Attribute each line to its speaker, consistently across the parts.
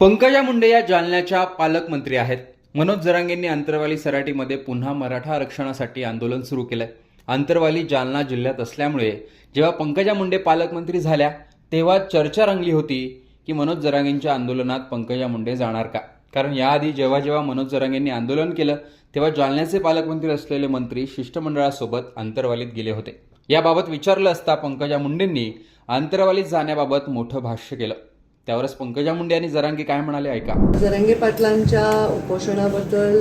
Speaker 1: पंकजा मुंडे या जालन्याच्या पालकमंत्री आहेत. मनोज जरांगेंनी अंतरवाली सराटीमध्ये पुन्हा मराठा आरक्षणासाठी आंदोलन सुरू केलंय. अंतरवाली जालना जिल्ह्यात असल्यामुळे जेव्हा पंकजा मुंडे पालकमंत्री झाल्या तेव्हा चर्चा रंगली होती की मनोज जरांगेंच्या आंदोलनात पंकजा मुंडे जाणार का? कारण याआधी जेव्हा जेव्हा मनोज जरांगेंनी आंदोलन केलं तेव्हा जालन्याचे पालकमंत्री असलेले मंत्री शिष्टमंडळासोबत अंतरवालीत गेले होते. याबाबत विचारलं असता पंकजा मुंडेंनी अंतरवालीत जाण्याबाबत मोठं भाष्य केलं. त्यावरच पंकजा मुंडे आणि जरांगे काय म्हणाले ऐका.
Speaker 2: जरांगे पाटलांच्या उपोषणाबद्दल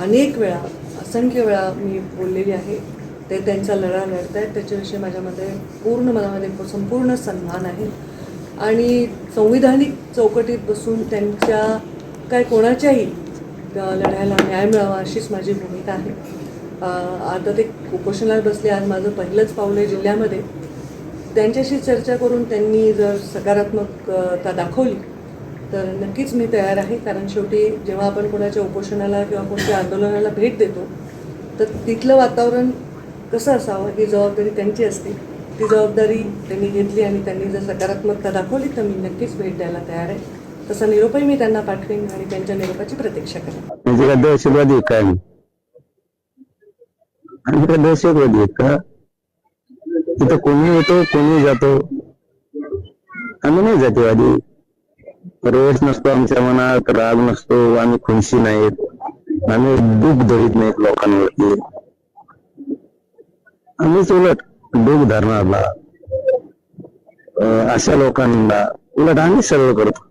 Speaker 2: अनेक वेळा असंख्य वेळा मी बोललेली आहे. ते त्यांचा लढा लढत आहेत त्याच्याविषयी माझ्यामध्ये पूर्ण मनामध्ये संपूर्ण सन्मान आहे. आणि संविधानिक चौकटीत बसून त्यांच्या काय कोणाच्याही लढायला लढ्याला न्याय मिळावा अशीच माझी भूमिका आहे. आता ते उपोषणात बसले आज माझं पहिलंच पाऊल आहे जिल्ह्यामध्ये. त्यांच्याशी चर्चा करून त्यांनी जर सकारात्मकता दाखवली तर नक्कीच मी तयार आहे. कारण शेवटी जेव्हा आपण कोणाच्या उपोषणाला किंवा कोणत्या आंदोलनाला भेट देतो तर तिथलं वातावरण कसं असावं? ही जबाबदारी त्यांची असते. ती जबाबदारी त्यांनी घेतली आणि त्यांनी जर सकारात्मकता दाखवली तर मी नक्कीच भेट द्यायला तयार आहे. तसा निरोपही मी त्यांना पाठवेन आणि त्यांच्या निरोपाची प्रतीक्षा करेन.
Speaker 3: म्हणजे काय आम्ही का? दहशतवादी आहेत का? तिथं कोणी येतो कोणी जातो. आम्ही नाही जातीवादी रोष नसतो आमच्या मनात राग नसतो आम्ही खुनशी नाहीत. आम्ही दुःख धरीत नाहीत लोकांवरती. आम्हीच उलट दुःख धरणारला. अशा लोकांना उलट आम्ही सर्व करतो.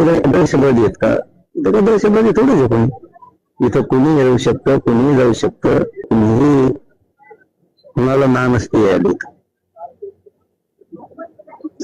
Speaker 3: उलट दहशतवादी आहेत का? इथं दहशतवादी थोडीच आहे कोणी इथं कुणी येऊ शकतं कुणीही जाऊ शकतं. कुणीही कुणाला ना नसते यायला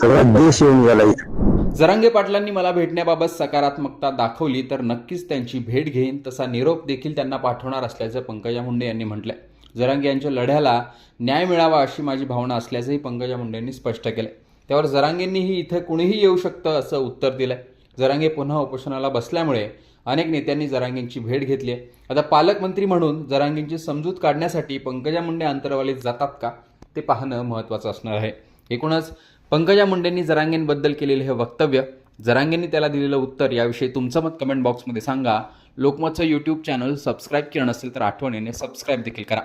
Speaker 3: सगळा देश येऊन गेला इथं.
Speaker 1: जरांगे पाटलांनी मला भेटण्याबाबत सकारात्मकता दाखवली तर नक्कीच त्यांची भेट घेईन तसा निरोप देखील त्यांना पाठवणार असल्याचं पंकजा मुंडे यांनी म्हटलंय. जरांगे यांच्या लढ्याला न्याय मिळावा अशी माझी भावना असल्याचंही पंकजा मुंडेंनी स्पष्ट केलंय. त्यावर जरांगेंनीही इथं कुणीही येऊ शकतं असं उत्तर दिलंय. जरांगे पुन्हा उपोषणाला बसल्यामुळे अनेक नेत्यांनी जरांगेंची भेट घेतली आहे. आता पालकमंत्री म्हणून जरांगेंची समजूत काढण्यासाठी पंकजा मुंडे अंतरवालीत जातात का? ते पाहणं महत्त्वाचं असणार आहे. एकूणच पंकजा मुंडेंनी जरांगेंबद्दल केलेले हे वक्तव्य जरांगेंनी त्याला दिलेलं उत्तर याविषयी तुमचं मत कमेंट बॉक्समध्ये सांगा. लोकमतचं यूट्यूब चॅनल सबस्क्राईब केलं नसेल तर आठवणीने सबस्क्राईब देखील करा.